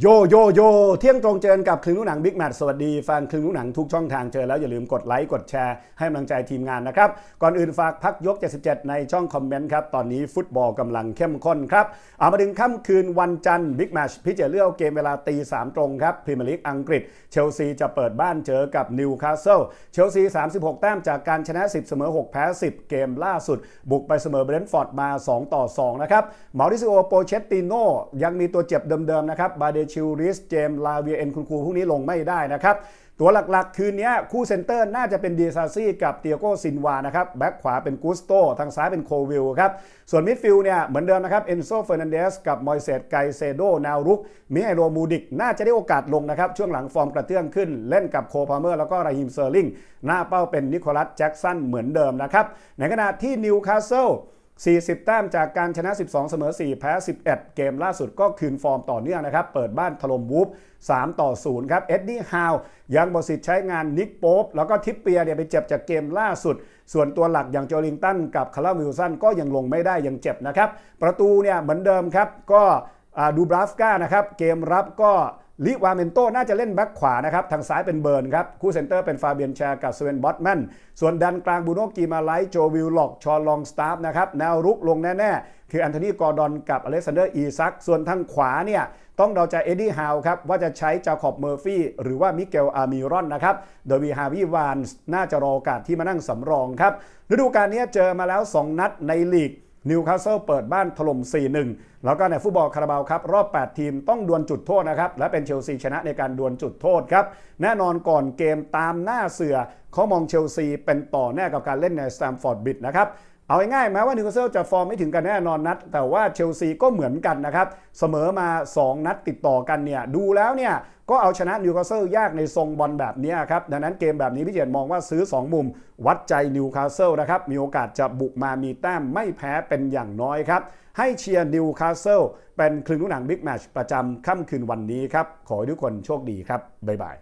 โยโยโยเที่ยงตรงเจอกับคลึงลูกหนังบิ๊กแมทสวัสดีแฟนคลึงลูกหนังทุกช่องทางเจอแล้วอย่าลืมกดไลค์กดแชร์ให้กำลังใจทีมงานนะครับ ก่อนอื่นฝากพักยก 77 ในช่องคอมเมนต์ครับ ตอนนี้ฟุตบอลกำลังเข้มข้นครับ เอามาถึงค่ำคืนวันจันทร์บิ๊กแมชพิจารเลือกเกมเวลาตีสามตรงครับพรีเมียร์ลีกอังกฤษ เชลซีจะเปิดบ้านเจอกับนิวคาสเซิลเชลซี 36 แต้มจากการชนะ 10 เสมอ 6 แพ้ 10 เกมล่าสุด บุกไปเสมอเบรนท์ฟอร์ดมา 2 ต่อ 2 นะครับมาริซิโอโปเชตติโนยังมีตัวเจ็บเดิมๆนะครับบาเดชิลริส เจมลาเวียเอ็นคุณครูพวกนี้ลงไม่ได้นะครับตัวหลักๆ คืนนี้คู่เซนเตอร์น่าจะเป็นเดีซาซี่กับเตียโกซินวานะครับแบ็คขวาเป็นกุสโตทางซ้ายเป็นโควิลครับ ส่วนมิดฟิลด์เนี่ยเหมือนเดิมนะครับเอนโซเฟอร์นันเดสกับมอยเซตไกเซโดแนวรุกมิไอโรมูดิก น่าจะได้โอกาสลงนะครับ ช่วงหลังฟอร์มกระเตื้องขึ้น เล่นกับโคพาเมอร์แล้วก็ราฮิมเซอร์ลิงหน้าเป้าเป็นนิโคลัสแจ็กสันเหมือนเดิมนะครับในขณะที่นิวคาสเซิล 40 แต้มจากการชนะ 12 เสมอ 4 แพ้ 11 เกมล่าสุดก็คืนฟอร์มต่อเนื่องนะครับ เปิดบ้านถล่มวูฟ3 ต่อ 0 ครับ เอ็ดดี้ฮาวยังบอสิทธิ์ใช้งานนิกโป๊ปแล้วก็ทิปเปียเนี่ยไปเจ็บจากเกมล่าสุด ส่วนตัวหลักอย่างโจลิงตันกับคาร์ลวิลสันก็ยังลงไม่ได้ยังเจ็บนะครับ ประตูเนี่ยเหมือนเดิมครับ ก็ดูบราฟกานะครับ เกมรับก็ ลิวาเมนโตน่าจะเล่นแบ็คขวานะครับ ทางซ้ายเป็นเบิร์นครับ คู่เซนเตอร์เป็นฟาเบียนแชร์กับสเวนบอตแมนส่วนดันกลางบูโนกีมาไลท์โจวิลล็อก ชอลองสตาฟนะครับ แนวรุกลงแน่ ๆ คืออันโทนีกอร์ดอนกับอเล็กซานเดอร์อีซัก ส่วนทางขวาเนี่ยต้องเดาใจเอ็ดดี้ฮาวครับ ว่าจะใช้จาคอบเมอร์ฟี่หรือว่ามิเกลอาร์มิรอนนะครับโดยวีฮาวิวานน่าจะรอโอกาสที่มานั่งสำรองครับฤดูกาลนี้เจอมาแล้ว 2 นัดในลีก นิวคาสเซิลเปิดบ้านถล่ม 4-1 แล้วก็ในฟุตบอลคาราบาวครับ รอบ 8 ทีมต้องดวลจุดโทษนะครับ และเป็นเชลซีชนะในการดวลจุดโทษครับ แน่นอนก่อนเกมตามหน้าเสือเขามองเชลซีเป็นต่อแน่กับการเล่นในสแตมฟอร์ดบิดนะครับ เอาง่ายๆแม้ว่านิวคาสเซิลจะฟอร์มไม่ถึงกันแน่นอนนัด แต่ว่าเชลซีก็เหมือนกันนะครับ เสมอมา 2 นัดติดต่อกันเนี่ย ดูแล้วเนี่ย ก็เอาชนะนิวคาสเซิลยากในทรงบอลแบบนี้ครับ ดังนั้นเกมแบบนี้พี่เจตมองว่าซื้อ 2 มุม วัดใจนิวคาสเซิลนะครับ มีโอกาสจะบุกมามีแต้มไม่แพ้เป็นอย่างน้อยครับ ให้เชียร์นิวคาสเซิลเป็นคลึงลูกหนังบิ๊กแมชประจำค่ำคืนวันนี้ครับขอให้ทุกคนโชคดีครับบ๊ายบาย